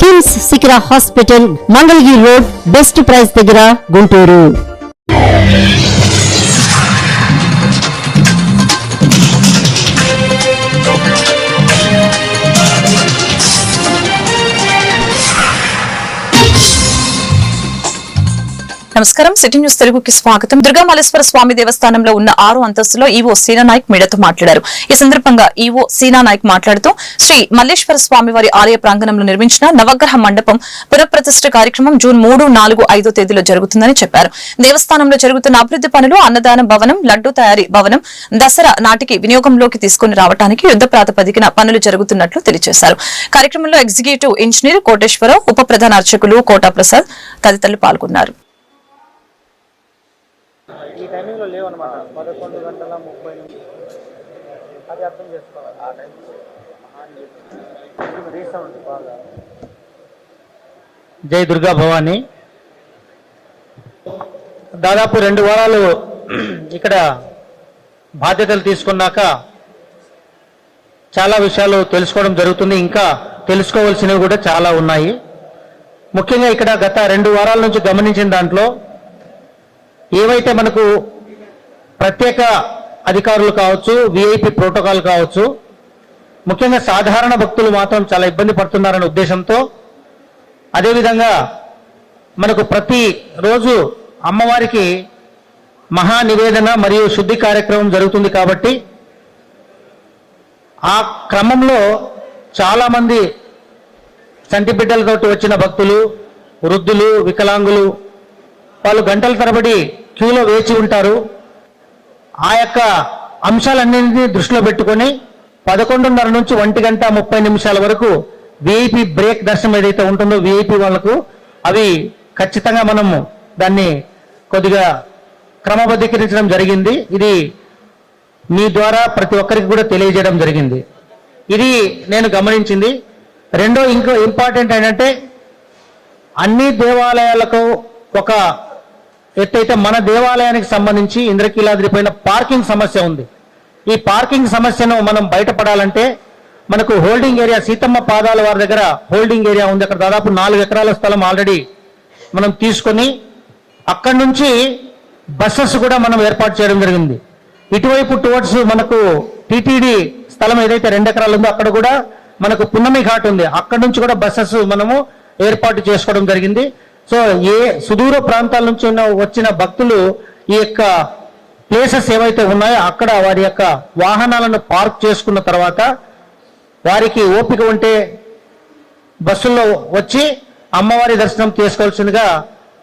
KIMS Sikira hospital Mangalagiri road best price దగ్గర గుంటూరు. నమస్కారం. City news తెలుగుకి స్వాగతం. దుర్గామల్లేశ్వర స్వామి దేవస్థానంలో ఉన్న ఆరు అంతస్తులో ఈవో సీనానాయక్ మీడియాతో మాట్లాడారు. ఈ సందర్భంగా ఈవో సీనానాయక్ మాట్లాడుతూ శ్రీ మల్లేశ్వర స్వామి వారి ఆలయ ప్రాంగణంలో నిర్మించిన నవగ్రహ మండపం పునఃప్రతిష్ఠ కార్యక్రమం జూన్ మూడు నాలుగు ఐదో తేదీలో జరుగుతుందని చెప్పారు. దేవస్థానంలో జరుగుతున్న అభివృద్ధి పనులు అన్నదాన భవనం లడ్డు తయారీ భవనం దసరా నాటికి వినియోగంలోకి తీసుకుని రావడానికి యుద్ధ ప్రాతిపదికన పనులు జరుగుతున్నట్లు తెలియజేశారు. కార్యక్రమంలో ఎగ్జిక్యూటివ్ ఇంజనీర్ కోటేశ్వరరావు ఉప ప్రధాన అర్చకులు కోటా ప్రసాద్ తదితరులు పాల్గొన్నారు. టైమింగ్లో లేవన్నమాట. పదకొండు గంటల ముప్పై అది అర్థం చేసుకోవాలి. ఆ టైం రీసౌండ్ బాగా. జై దుర్గా భవాని. దాదాపు రెండు వారాలు ఇక్కడ బాధ్యతలు తీసుకున్నాక చాలా విషయాలు తెలుసుకోవడం జరుగుతుంది. ఇంకా తెలుసుకోవాల్సినవి కూడా చాలా ఉన్నాయి. ముఖ్యంగా ఇక్కడ గత రెండు వారాల నుంచి గమనించిన దాంట్లో ఏవైతే మనకు ప్రత్యేక అధికారులు కావచ్చు విఐపి ప్రోటోకాల్ కావచ్చు ముఖ్యంగా సాధారణ భక్తులు మాత్రం చాలా ఇబ్బంది పడుతున్నారనే ఉద్దేశంతో అదేవిధంగా మనకు ప్రతి రోజు అమ్మవారికి మహా నివేదన మరియు శుద్ధి కార్యక్రమం జరుగుతుంది కాబట్టి ఆ క్రమంలో చాలామంది చంటి బిడ్డలతోటి వచ్చిన భక్తులు వృద్ధులు వికలాంగులు వాళ్ళు గంటల తరబడి క్యూలో వేచి ఉంటారు. ఆ యొక్క అంశాలన్నింటినీ దృష్టిలో పెట్టుకొని పదకొండున్నర నుంచి ఒంటి గంట ముప్పై నిమిషాల వరకు విఐపి బ్రేక్ దర్శనం ఏదైతే ఉంటుందో విఐపి వాళ్ళకు అవి ఖచ్చితంగా మనము దాన్ని కొద్దిగా క్రమబద్ధీకరించడం జరిగింది. ఇది మీ ద్వారా ప్రతి ఒక్కరికి కూడా తెలియజేయడం జరిగింది. ఇది నేను గమనించింది. రెండో ఇంకో ఇంపార్టెంట్ ఏంటంటే అన్ని దేవాలయాలకు ఒక ఎట్టయితే మన దేవాలయానికి సంబంధించి ఇంద్రకీలాద్రి పైన పార్కింగ్ సమస్య ఉంది. ఈ పార్కింగ్ సమస్యను మనం బయటపడాలంటే మనకు హోల్డింగ్ ఏరియా సీతమ్మ పాదాల వారి దగ్గర హోల్డింగ్ ఏరియా ఉంది. అక్కడ దాదాపు నాలుగు ఎకరాల స్థలం ఆల్రెడీ మనం తీసుకొని అక్కడి నుంచి బస్సెస్ కూడా మనం ఏర్పాటు చేయడం జరిగింది. ఇటువైపు టువర్డ్స్ మనకు టిటిడి స్థలం ఏదైతే రెండు ఎకరాలు ఉందో అక్కడ కూడా మనకు పున్నమి ఘాట్ ఉంది. అక్కడ నుంచి కూడా బస్సెస్ మనము ఏర్పాటు చేసుకోవడం జరిగింది. సో ఏ సుదూర ప్రాంతాల నుంచి ఉన్న వచ్చిన భక్తులు ఈ యొక్క ప్లేసెస్ ఏవైతే ఉన్నాయో అక్కడ వారి యొక్క వాహనాలను పార్క్ చేసుకున్న తర్వాత వారికి ఓపిక ఉంటే బస్సుల్లో వచ్చి అమ్మవారి దర్శనం చేసుకోవాల్సిందిగా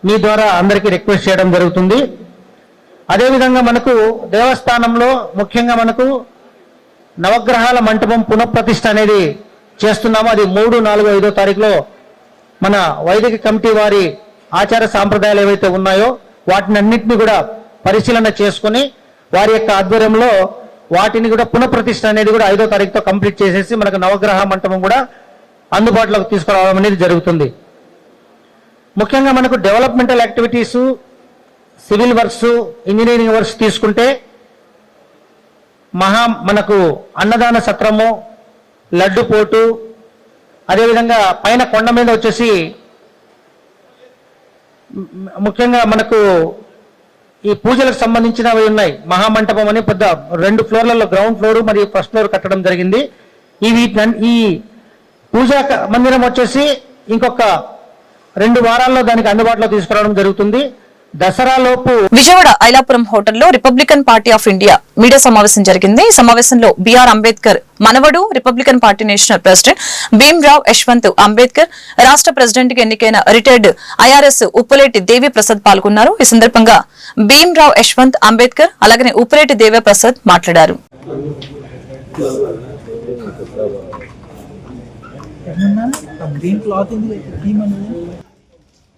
మీ ద్వారా అందరికీ రిక్వెస్ట్ చేయడం జరుగుతుంది. అదేవిధంగా మనకు దేవస్థానంలో ముఖ్యంగా మనకు నవగ్రహాల మంటపం పునఃప్రతిష్ఠ అనేది చేస్తున్నాము. అది మూడు నాలుగు ఐదో తారీఖులో మన వైదిక కమిటీ వారి ఆచార సాంప్రదాయాలు ఏవైతే ఉన్నాయో వాటిని అన్నింటినీ కూడా పరిశీలన చేసుకొని వారి యొక్క ఆధ్వర్యంలో వాటిని కూడా పునఃప్రతిష్ఠ అనేది కూడా ఐదో తారీఖుతో కంప్లీట్ చేసేసి మనకు నవగ్రహ మంటపం కూడా అందుబాటులోకి తీసుకురావడం అనేది జరుగుతుంది. ముఖ్యంగా మనకు developmental activities civil works engineering works తీసుకుంటే మహా మనకు అన్నదాన సత్రము లడ్డు పోటు అదేవిధంగా పైన కొండ మీద వచ్చేసి ముఖ్యంగా మనకు ఈ పూజలకు సంబంధించినవి ఉన్నాయి. మహామంటపం అని పెద్ద రెండు ఫ్లోర్లలో గ్రౌండ్ ఫ్లోర్ మరియు ఫస్ట్ ఫ్లోర్ కట్టడం జరిగింది. ఈ ఈ పూజా మందిరం వచ్చేసి ఇంకొక రెండు వారాల్లో దానికి అందుబాటులో తీసుకురావడం జరుగుతుంది. దసరా లోపు విజయవాడ ఐలాపురం హోటల్లో Republican party of India media సమావేశం జరిగింది. ఈ సమావేశంలో బిఆర్ అంబేద్కర్ మనవడు Republican party national president Bhimrao Yashwant Ambedkar రాష్ట్ర ప్రెసిడెంట్కి ఎన్నికైన రిటైర్డ్ ఐఆర్ఎస్ ఉప్పులేటి దేవి ప్రసాద్ పాల్గొన్నారు. ఈ సందర్భంగా భీమ్రావ్ యశ్వంత్ అంబేద్కర్ అలాగనే ఉప్పులేటి దేవి ప్రసాద్ మాట్లాడారు.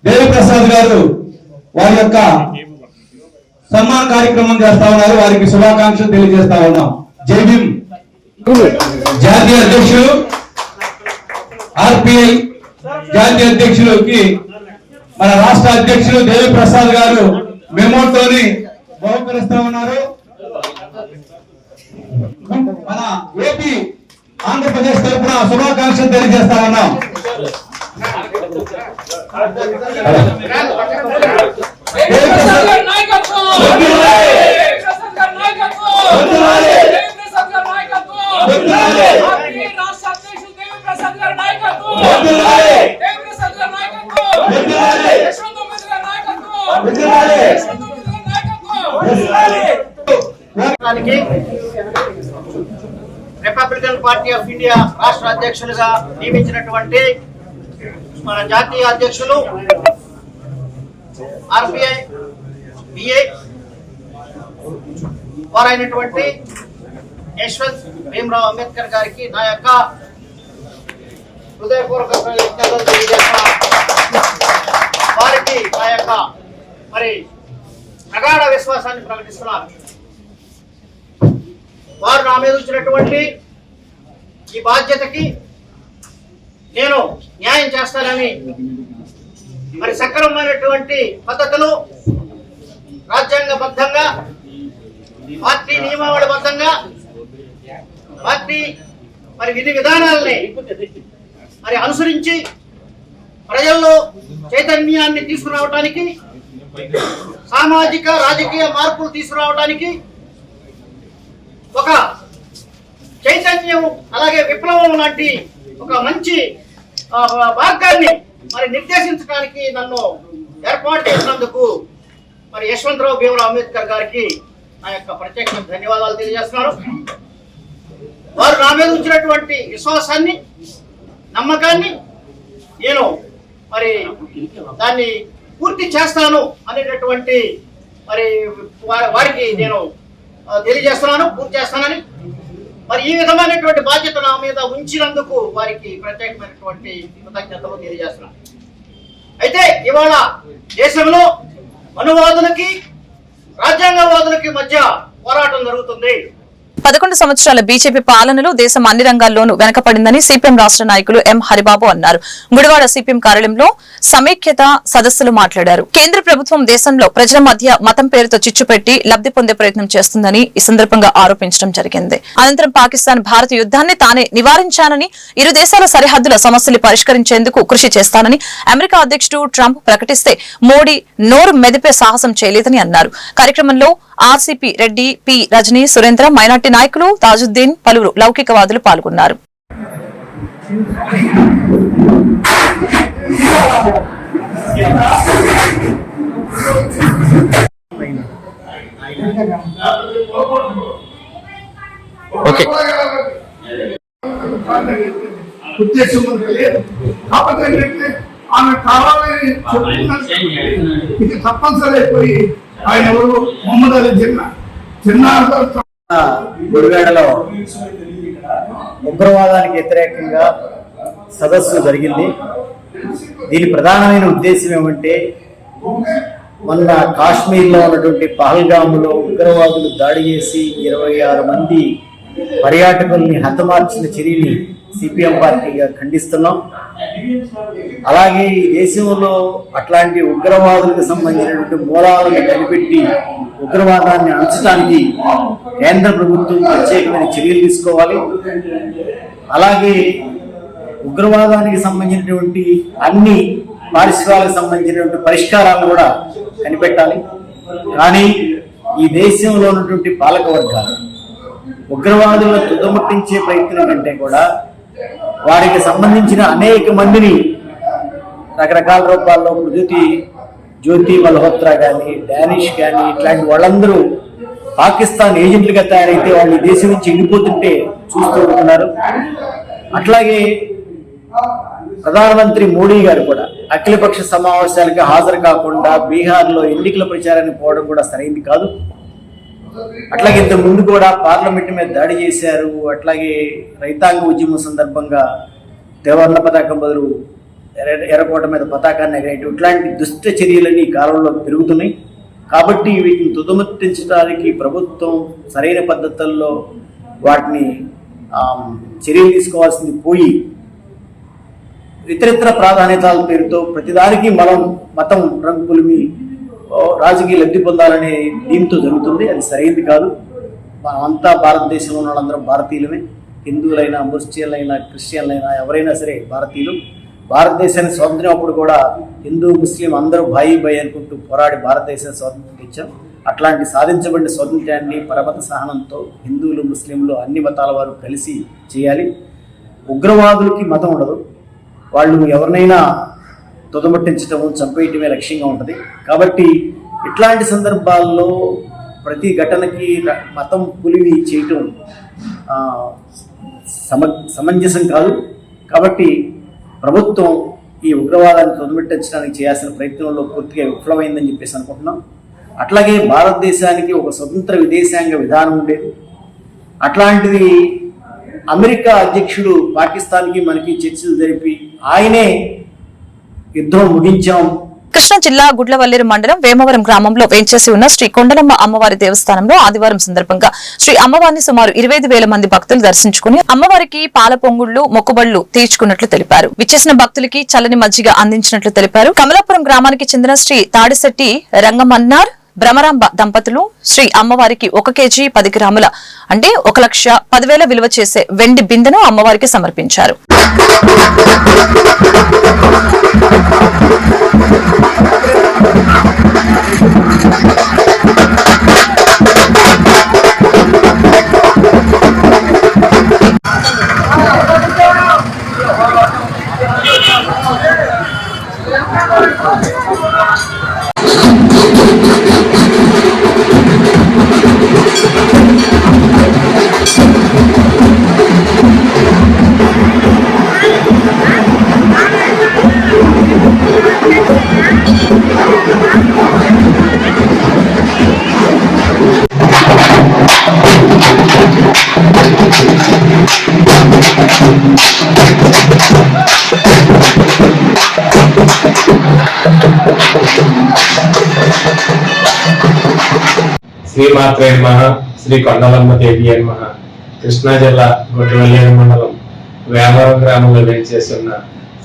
దేవిప్రసాద్ గారు వారి యొక్క సన్మాన కార్యక్రమం చేస్తా ఉన్నారు. వారికి శుభాకాంక్షలు తెలియజేస్తా ఉన్నాం. జై భీమ్. జాతీయ అధ్యక్షులు ఆర్పిఐ జాతీయ అధ్యక్షులకి మన రాష్ట్ర అధ్యక్షులు దేవిప్రసాద్ గారు మెమోతోని బహుకరిస్తా ఉన్నారు. మన ఏపీ ఆంధ్రప్రదేశ్ తరఫున శుభాకాంక్షలు తెలియజేస్తా ఉన్నాం. రిపబ్లికన్ పార్టీ ఆఫ్ ఇండియా రాష్ట్ర అధ్యక్షులుగా నియమించినటువంటి మన జాతీయ అధ్యక్షులు ఆర్బిఐ బిఐ వారైనటువంటి యశ్వంత్ భీమరావు అంబేద్కర్ గారికి నా యొక్క హృదయపూర్వక కృతజ్ఞతలు వారికి నా యొక్క మరి అగాఢ విశ్వాసాన్ని ప్రకటిస్తున్నారు. వారు నా మీద వచ్చినటువంటి ఈ బాధ్యతకి నేను న్యాయం చేస్తానని మరి సక్రమమైనటువంటి పద్ధతులు రాజ్యాంగబద్ధంగా పార్టీ నియమావళిబద్ధంగా పార్టీ మరి విధి విధానాలని మరి అనుసరించి ప్రజల్లో చైతన్యాన్ని తీసుకురావటానికి సామాజిక రాజకీయ మార్పులు తీసుకురావడానికి ఒక చైతన్యం అలాగే విప్లవం లాంటి ఒక మంచి మార్గాన్ని మరి నిర్దేశించడానికి నన్ను ఏర్పాటు చేసినందుకు మరి యశ్వంతరావు భీమరావు అంబేద్కర్ గారికి నా యొక్క ప్రత్యేక ధన్యవాదాలు తెలియజేస్తున్నాను. వారు నా మీద ఉంచినటువంటి విశ్వాసాన్ని నమ్మకాన్ని నేను మరి దాన్ని పూర్తి చేస్తాను అనేటటువంటి మరి వారి- వారికి నేను తెలియజేస్తున్నాను పూర్తి చేస్తానని మరి ఈ విధమైనటువంటి బాధ్యత నా మీద ఉంచినందుకు వారికి ప్రత్యేకమైనటువంటి కృతజ్ఞతలు తెలియజేస్తున్నాను. అయితే ఇవాళ దేశంలో అనువాదులకి రాజ్యాంగవాదులకి మధ్య పోరాటం జరుగుతుంది. పదకొండు సంవత్సరాల బీజేపీ పాలనలో దేశం అన్ని రంగాల్లోనూ వెనకపడిందని సిపిఎం రాష్ట్ర నాయకులు ఎం హరిబాబు అన్నారు. గుడివాడ సిపిఎం కార్యాలయంలో సమైక్యత సదస్సులు మాట్లాడారు. కేంద్ర ప్రభుత్వం దేశంలో ప్రజల మధ్య మతం పేరుతో చిచ్చు పెట్టి లబ్ధి పొందే ప్రయత్నం చేస్తుందని ఈ సందర్భంగా ఆరోపించడం జరిగింది. అనంతరం పాకిస్తాన్ భారత యుద్ధాన్ని తానే నివారించానని ఇరు దేశాల సరిహద్దుల సమస్యలు పరిష్కరించేందుకు కృషి చేస్తానని అమెరికా అధ్యక్షుడు ట్రంప్ ప్రకటిస్తే మోడీ నోరు మెదిపే సాహసం చేయలేదని అన్నారు. కార్యక్రమంలో RCP Reddy P Rajini Surendra minority నాయకులు తాజుద్దీన్ పలువురు లౌకికవాదులు పాల్గొన్నారు. ఓకే. ఉద్దేశం మనకు లేదు కాకపోతే ఏంటంటే ఆమె కావాలని ఇది తప్పనిసరి అయిపోయి ఆయన ఎవరు మొహమ్మద్ అలీ జిన్నా జిన్నా గుడివేడలో ఉగ్రవాదానికి వ్యతిరేకంగా సదస్సు జరిగింది. దీని ప్రధానమైన ఉద్దేశం ఏమంటే మొన్న కాశ్మీర్లో ఉన్నటువంటి పహల్గాములో ఉగ్రవాదులు దాడి చేసి ఇరవై ఆరు మంది పర్యాటకుల్ని హతమార్చిన చర్యని సిపిఎం పార్టీగా ఖండిస్తున్నాం. అలాగే ఈ దేశంలో అట్లాంటి ఉగ్రవాదులకు సంబంధించినటువంటి మూలాలను కనిపెట్టి ఉగ్రవాదాన్ని అణచడానికి కేంద్ర ప్రభుత్వం ప్రత్యేకమైన చర్యలు తీసుకోవాలి. అలాగే ఉగ్రవాదానికి సంబంధించినటువంటి అన్ని పారిశ్రామిక సంబంధించినటువంటి పరిష్కారాలను కూడా కనిపెట్టాలి. కానీ ఈ దేశంలో ఉన్నటువంటి పాలక వర్గాలు ఉగ్రవాదులను తుదముట్టించే ప్రయత్నం కంటే కూడా వారికి సంబంధించిన అనేక మందిని రకరకాల రూపాల్లో మృతి జ్యోతి మల్హోత్రా కానీ డానిష్ కానీ ఇట్లాంటి వాళ్ళందరూ పాకిస్తాన్ ఏజెంట్లుగా తయారైతే వాళ్ళు దేశం నుంచి వెళ్ళిపోతుంటే చూస్తూ ఉంటున్నారు. అట్లాగే ప్రధానమంత్రి మోడీ గారు కూడా అఖిలపక్ష సమావేశాలకు హాజరు కాకుండా బీహార్లో ఎన్నికల ప్రచారానికి పోవడం కూడా సరైంది కాదు. అట్లాగే ఇంతకు ముందు కూడా పార్లమెంట్ మీద దాడి చేశారు. అట్లాగే రైతాంగ ఉద్యమం సందర్భంగా దేవర్ణ పతాకం బదులు ఎర్రకోట మీద పతాకాన్ని ఎగరేయటం ఇట్లాంటి దుష్ట చర్యలన్నీ ఈ కాలంలో పెరుగుతున్నాయి. కాబట్టి వీటిని తుదముట్టించడానికి ప్రభుత్వం సరైన పద్ధతుల్లో వాటిని చర్యలు తీసుకోవాల్సింది పోయి ఇతరితర ప్రాధాన్యతల పేరుతో ప్రతిదానికి మనం మతం రంగు పులిమి రాజకీయ లబ్ధి పొందాలనే దీంతో జరుగుతుంది. అది సరైనది కాదు. మనమంతా భారతదేశంలో ఉన్న వాళ్ళందరం భారతీయులమే. హిందువులైనా ముస్లింలైనా క్రిస్టియన్లైనా ఎవరైనా సరే భారతీయులు. భారతదేశాన్ని స్వాతంత్ర్యం అప్పుడు కూడా హిందూ ముస్లిం అందరూ భాయి భాయి అనుకుంటూ పోరాడి భారతదేశాన్ని స్వాతంత్రం ఇచ్చాం అట్లాంటి సాధించబడిన స్వాతంత్ర్యాన్ని పరమత సహనంతో హిందువులు ముస్లింలు అన్ని మతాల వారు కలిసి చేయాలి. ఉగ్రవాదులకి మతం ఉండదు. వాళ్ళు ఎవరినైనా తుదముట్టించడం చంపేయటమే లక్ష్యంగా ఉంటుంది. కాబట్టి ఇట్లాంటి సందర్భాల్లో ప్రతి ఘటనకి మతం పులివి చేయటం సమ సమంజసం కాదు. కాబట్టి ప్రభుత్వం ఈ ఉగ్రవాదాన్ని తుదముట్టించడానికి చేయాల్సిన ప్రయత్నంలో పూర్తిగా విఫలమైందని చెప్పేసి అనుకుంటున్నాం. అట్లాగే భారతదేశానికి ఒక స్వతంత్ర విదేశాంగ విధానం ఉండేది. అట్లాంటిది అమెరికా అధ్యక్షుడు పాకిస్తాన్కి మనకి చర్చలు జరిపి ఆయనే యుద్ధం ముగించాం. కృష్ణా జిల్లా గుడ్లవల్లేరు మండలం వేమవరం గ్రామంలో వేంచేసి ఉన్న శ్రీ కొండలమ్మ అమ్మవారి దేవస్థానంలో ఆదివారం సందర్భంగా శ్రీ అమ్మవారిని సుమారు ఇరవై వేల మంది భక్తులు దర్శించుకుని అమ్మవారికి పాల పొంగుళ్ళు మొక్కుబళ్ళు తీర్చుకున్నట్లు తెలిపారు. విచ్చేసిన భక్తులకి చల్లని మజ్జిగ అందించినట్లు తెలిపారు. కమలాపురం గ్రామానికి చెందిన శ్రీ తాడిశెట్టి రంగమన్నార్ భ్రమరాంబ దంపతులు శ్రీ అమ్మవారికి ఒక కేజీ పది గ్రాముల అంటే ఒక లక్ష పదివేల విలువ చేసే వెండి బిందెను అమ్మవారికి సమర్పించారు. శ్రీమాత్రే నమ. శ్రీ కొండలమ్మ దేవి నమ. కృష్ణా జిల్లా గొడ్డవల్లేరు మండలం వేమవరం గ్రామంలో వేంచేసి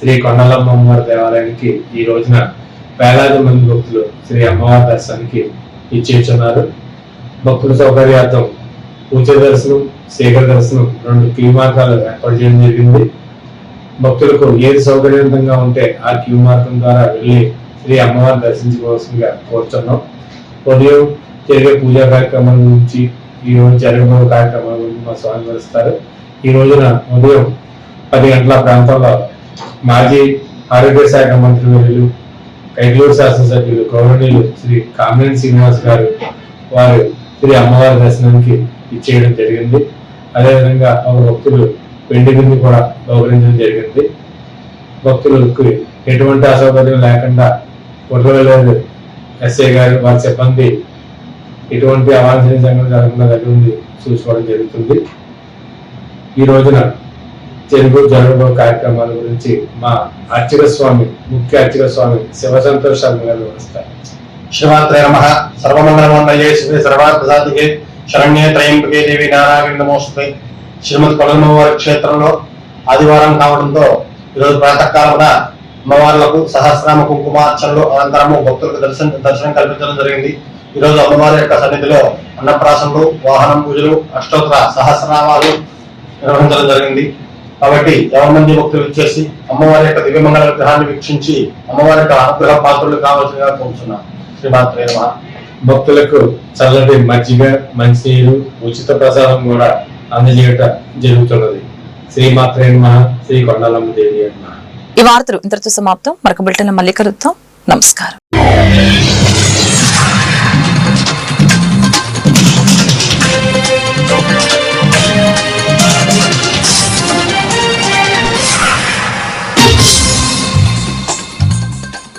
శ్రీ కొండలమ్మ అమ్మవారి దేవాలయానికి ఈ రోజున వేలాది మంది భక్తులు శ్రీ అమ్మవారి దర్శనానికి ఇచ్చేస్తున్నారు. భక్తుల సౌకర్యార్థం పూజ దర్శనం శేఖర దర్శనం రెండు క్యూ మార్గాలు ఏర్పాటు చేయడం జరిగింది. భక్తులకు ఏది సౌకర్యవంతంగా ఉంటే ఆ క్యూ మార్గం ద్వారా వెళ్ళి శ్రీ అమ్మవారిని దర్శించుకోవాల్సిందిగా కోరుతున్నాం ఉదయం జరిగే పూజా కార్యక్రమాల గురించి ఈ రోజు జరగబోయే కార్యక్రమాల గురించి మా స్వామి వివరిస్తారు ఈ రోజున ఉదయం పది గంటల ప్రాంతంలో మాజీ ఆరోగ్య శాఖ మంత్రి వర్యులు కైకలూరు శాసనసభ్యులు గౌరవనీయులు శ్రీ కామినేని శ్రీనివాస్ గారు వారు శ్రీ అమ్మవారి దర్శనానికి ఇచ్చేయడం జరిగింది. అదేవిధంగా ఒక భక్తులు వెండి బిందు కూడా బహుకరించడం జరిగింది. భక్తులకు ఎటువంటి అసౌకర్యం లేకుండా కుట్రవేలేదు ఎస్ఐ గారు వారి సిబ్బంది ఎటువంటి అవాంఛనీయ సంఘటన జరగకుండా దగ్గర నుండి చూసుకోవడం జరుగుతుంది. ఈ రోజున తెలుగు జరగబో కార్యక్రమాల గురించి మా అర్చక స్వామి ముఖ్య అర్చక స్వామి శివ సంతోష్ శర్మ గారు వస్తారు శ్రీమాత్రే నమ. సర్వమంగళమండలే శివే సర్వార్థసాధికే. శరణ్యే త్రయంబకే దేవి నారాయణ నమోస్తే శ్రీమద్ కొలమవారి క్షేత్రంలో ఆదివారం కావడంతో ఈరోజు ప్రాతకాలమున అమ్మవార్లకు సహస్రామ కుంకుమార్చనలు అనంతరము భక్తులకు దర్శనం దర్శనం కల్పించడం జరిగింది. ఈ రోజు అమ్మవారి యొక్క సన్నిధిలో అన్నప్రాసనలు వాహనం పూజలు అష్టోత్తర సహస్రనామాలు నిర్వహించడం జరిగింది. కాబట్టి ఎవరి మంది భక్తులు ఇచ్చేసి అమ్మవారి యొక్క దివ్యమంగళ విగ్రహాన్ని వీక్షించి అమ్మవారి యొక్క అనుగ్రహ పాత్రలు కావాల్సిందిగా కోరుతున్నాం శ్రీమాత్రే భక్తులకు చల్లటి మజ్జిగ మంచినీరు ఉచిత ప్రసాదం కూడా అందజేయట జరుగుతున్నది. శ్రీమాత్రే నమః. శ్రీ కొండలమ్మ దేవి ఈ వార్తలు ఇంతటితో సమాప్తం. మరొక బిల్టన్ మళ్ళీ కలుద్దాం. నమస్కారం.